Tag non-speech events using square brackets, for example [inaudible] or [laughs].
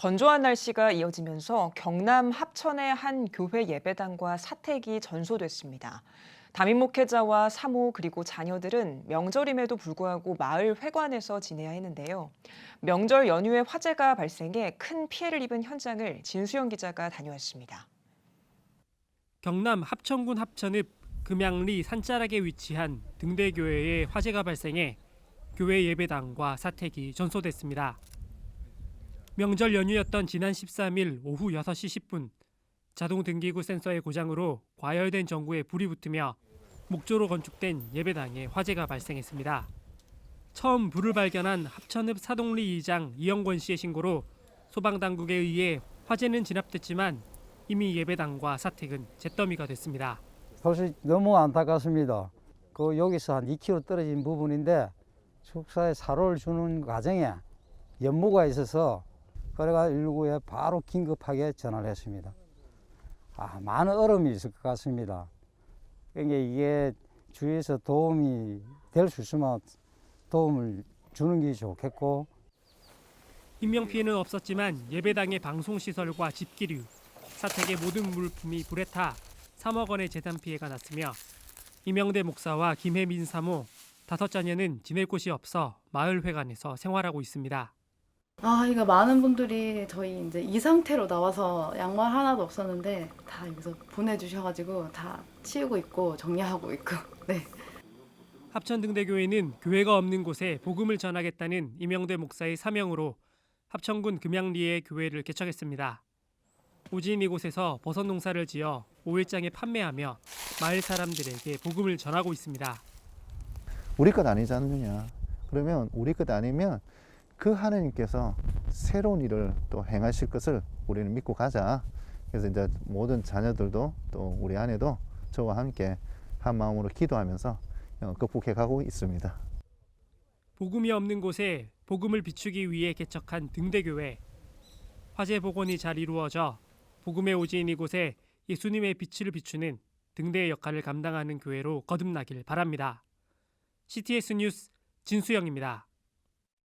건조한 날씨가 이어지면서 경남 합천의 한 교회 예배당과 사택이 전소됐습니다. 담임 목회자와 사모 그리고 자녀들은 명절임에도 불구하고 마을 회관에서 지내야 했는데요. 명절 연휴에 화재가 발생해 큰 피해를 입은 현장을 진수영 기자가 다녀왔습니다. 경남 합천군 합천읍 금양리 산자락에 위치한 등대교회에 화재가 발생해 교회 예배당과 사택이 전소됐습니다. 명절 연휴였던 지난 13일 오후 6시 10분 자동 등기구 센서의 고장으로 과열된 전구에 불이 붙으며 목조로 건축된 예배당에 화재가 발생했습니다. 처음 불을 발견한 합천읍 사동리 이장 이영권 씨의 신고로 소방당국에 의해 화재는 진압됐지만 이미 예배당과 사택은 잿더미가 됐습니다. 사실 너무 안타깝습니다. 그 여기서 한 2km 떨어진 부분인데 축사에 사료를 주는 과정에 연모가 있어서 그래가 119에 바로 긴급하게 전화를 했습니다. 아, 많은 어려움이 있을 것 같습니다. 그러니까 이게 주위에서 도움이 될 수 있으면 도움을 주는 게 좋겠고 인명 피해는 없었지만 예배당의 방송 시설과 집기류, 사택의 모든 물품이 불에 타 3억 원의 재산 피해가 났으며 이명대 목사와 김혜민 사모 다섯 자녀는 지낼 곳이 없어 마을 회관에서 생활하고 있습니다. 아, 이거 많은 분들이 저희 이제 이 상태로 나와서 양말 하나도 없었는데 다 여기서 보내주셔가지고 다 치우고 있고 정리하고 있고 [laughs] 네. 합천 등대교회는 교회가 없는 곳에 복음을 전하겠다는 이명대 목사의 사명으로 합천군 금양리에 교회를 개척했습니다. 오진 이곳에서 버섯 농사를 지어 오일장에 판매하며 마을 사람들에게 복음을 전하고 있습니다. 우리 것 아니지 않느냐. 그러면 우리 것 아니면 그 하나님께서 새로운 일을 또 행하실 것을 우리는 믿고 가자. 그래서 이제 모든 자녀들도 또 우리 아내도 저와 함께 한 마음으로 기도하면서 어, 극복해 가고 있습니다. 복음이 없는 곳에 복음을 비추기 위해 개척한 등대교회. 화재 복원이 잘 이루어져 복음의 오지인 이곳에 예수님의 빛을 비추는 등대의 역할을 감당하는 교회로 거듭나길 바랍니다. CTS 뉴스 진수영입니다.